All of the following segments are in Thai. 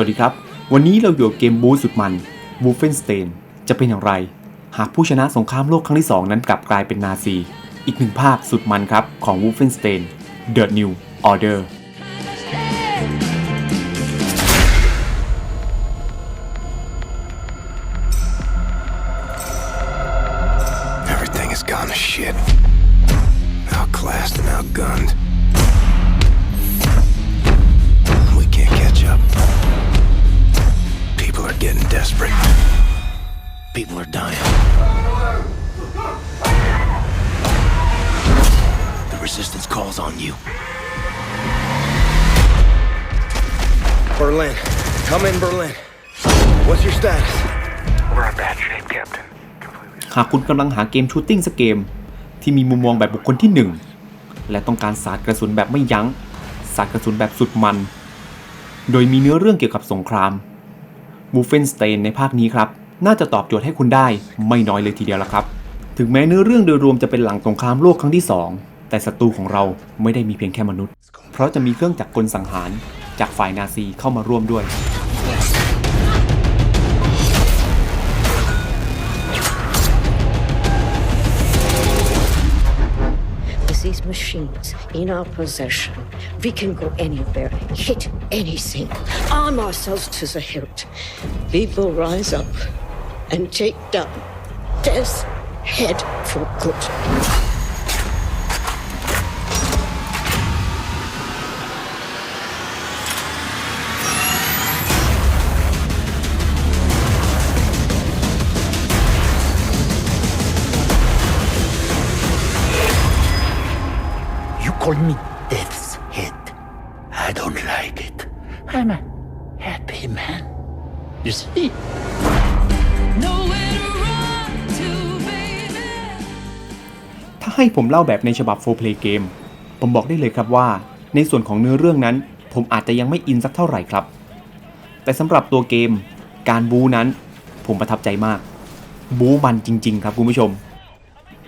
วัสดีครับ วันนี้เราอยู่กับเกมบูสุดมัน Wolfenstein จะเป็นอย่างไร หากผู้ชนะสงครามโลกครั้งที่ 2 นั้นกลับกลายเป็นนาซี อีกหนึ่งภาคสุดมันครับ ของ Wolfenstein The New Order Everything has gone to shit. Outclassed and outgunned. We can't catch up. People are getting desperate. People are dying. The resistance calls on you. Berlin. Come in, Berlin. What's your status? We're in bad shape, Captain. Completely. หากคุณกำลังหาเกมชูตติ้งสักเกม ที่มีมุมมองแบบบุคคลที่ 1 และต้องการสาดกระสุนแบบไม่ยัง้ง สาดกระสุนแบบสุดมัน โดยมีเนื้อเรื่องเกี่ยวกับสงคราม w o l f e n s t e i n ในภาคนี้ครับ น่าจะตอบโจทย์ให้คุณได้ไม่น้อยเลยทีเดียวละครับ ถึงแม้เนื้อเรื่องโดยรวมจะเป็นหลังสงครามโลกครั้งที่ 2 แต่ศัตรูของเราไม่ได้มีเพียงแค่มนุษย์ เพราะจะมีเครื่องจักรกลสังหารจากฝ่ายนาซีเข้ามาร่วมด้วย these machines in our possession, we can go anywhere, hit anything, arm ourselves to the hilt. We will rise up and take down death's head for good. Call me Death's Head. I don't like it. I'm a happy man. You see? Nowhere to run to, baby. ถ้าให้ผมเล่าแบบในฉบับ 4 play game ผมบอกได้เลยครับว่า ในส่วนของเนื้อเรื่องนั้น ผมอาจจะยังไม่อินสักเท่าไหร่ครับ แต่สำหรับตัวเกม การบูนั้น ผมประทับใจมาก บูมันจริง ๆ ครับคุณผู้ชม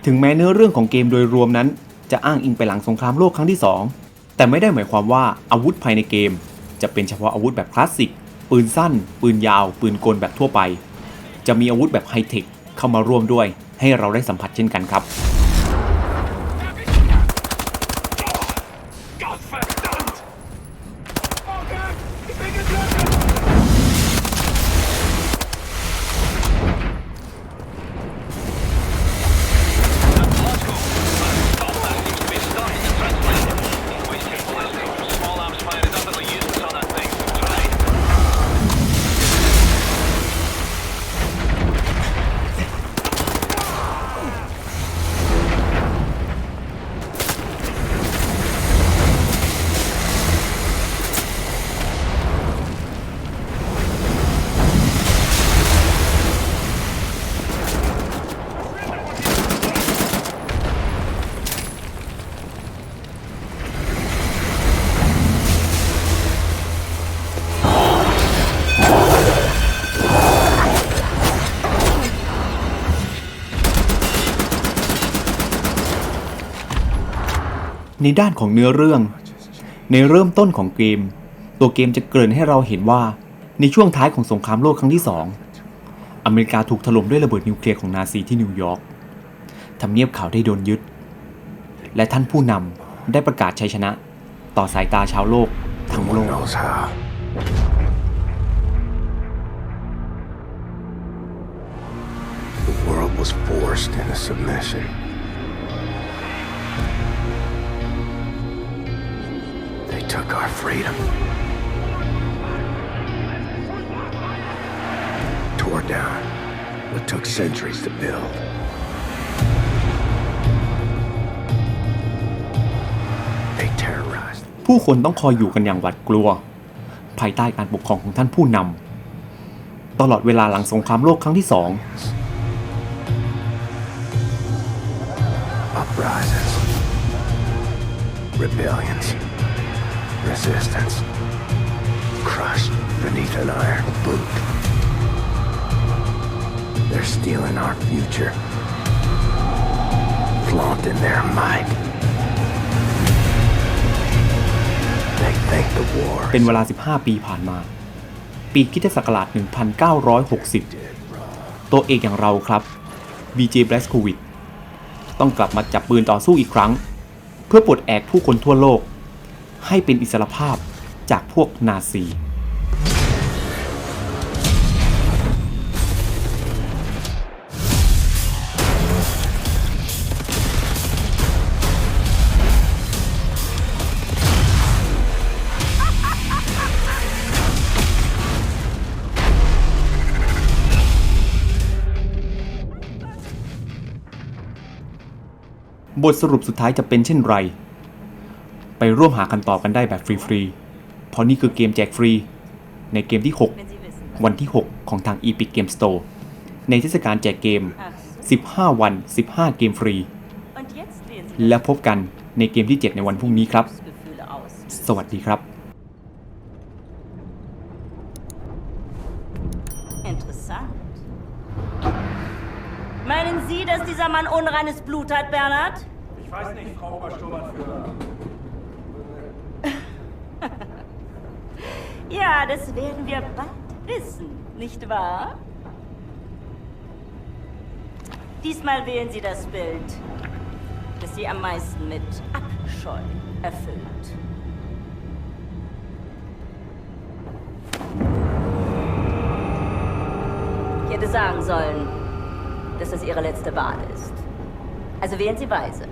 ถึงแม้เนื้อเรื่องของเกมโดยรวมนั้น จะอ้างอิงไปหลังสงครามโลกครั้งที่ 2 แต่ไม่ได้หมายความว่าอาวุธภายในเกม จะเป็นเฉพาะอาวุธแบบคลาสสิก ปืนสั้น ปืนยาว ปืนกลแบบทั่วไป จะมีอาวุธแบบไฮเทคเข้ามาร่วมด้วย ให้เราได้สัมผัสเช่นกันครับ ในด้านของเนื้อเรื่อง ในเริ่มต้นของเกม ตัวเกมจะเกริ่นให้เราเห็นว่า ในช่วงท้ายของสงครามโลกครั้งที่ 2 อเมริกาถูกถล่มด้วยระเบิดนิวเคลียร์ของนาซีที่นิวยอร์กทำเนียบขาวได้โดนยึด และท่านผู้นำได้ประกาศชัยชนะ ต่อสายตาชาวโลกทั้ง No โล one ก took our freedom. Tore down what took centuries to build. They terrorized ผู้คนต้องคอยอยู่กันอย่างหวาดกลัว ภายใต้การปกครองของท่านผู้นำตลอดเวลาหลังสงครามโลกครั้งที่สอง uprisings, rebellions, resistance, crushed beneath an iron boot. They're stealing our future, flaunting their might. They think the war เป็นเวลา 15 ปีผ่านมา ปีคริสตศักราช 1960 ตัวเอกอย่างเราครับ BJ Blazkowicz ต้องกลับมาจับปืนต่อสู้อีกครั้ง เพื่อปลดแอกผู้คนทั่วโลก ให้เป็นอิสรภาพจากพวกนาซี บทสรุปสุดท้ายจะเป็นเช่นไร ไปร่วมหาคำตอบกันได้แบบฟรีๆ เพราะนี่คือเกมแจกฟรี ในเกมที่ 6 วันที่ 6 ของทาง Epic Game Store ในเทศกาลแจกเกม 15 วัน 15 เกมฟรี Und jetzt wählen Sie และพบกันในเกมที่ 7 ในวันพรุ่งนี้ครับ Gefühle aus. สวัสดีครับ Interessant. Meinen Sie, dass dieser Mann unreines Blut hat, Bernhard? Ich weiß nicht, Frau Obersturmbannführer. Ja, das werden wir bald wissen, nicht wahr? Diesmal wählen Sie das Bild, das Sie am meisten mit Abscheu erfüllt. Ich hätte sagen sollen, dass das Ihre letzte Wahl ist. Also wählen Sie weise.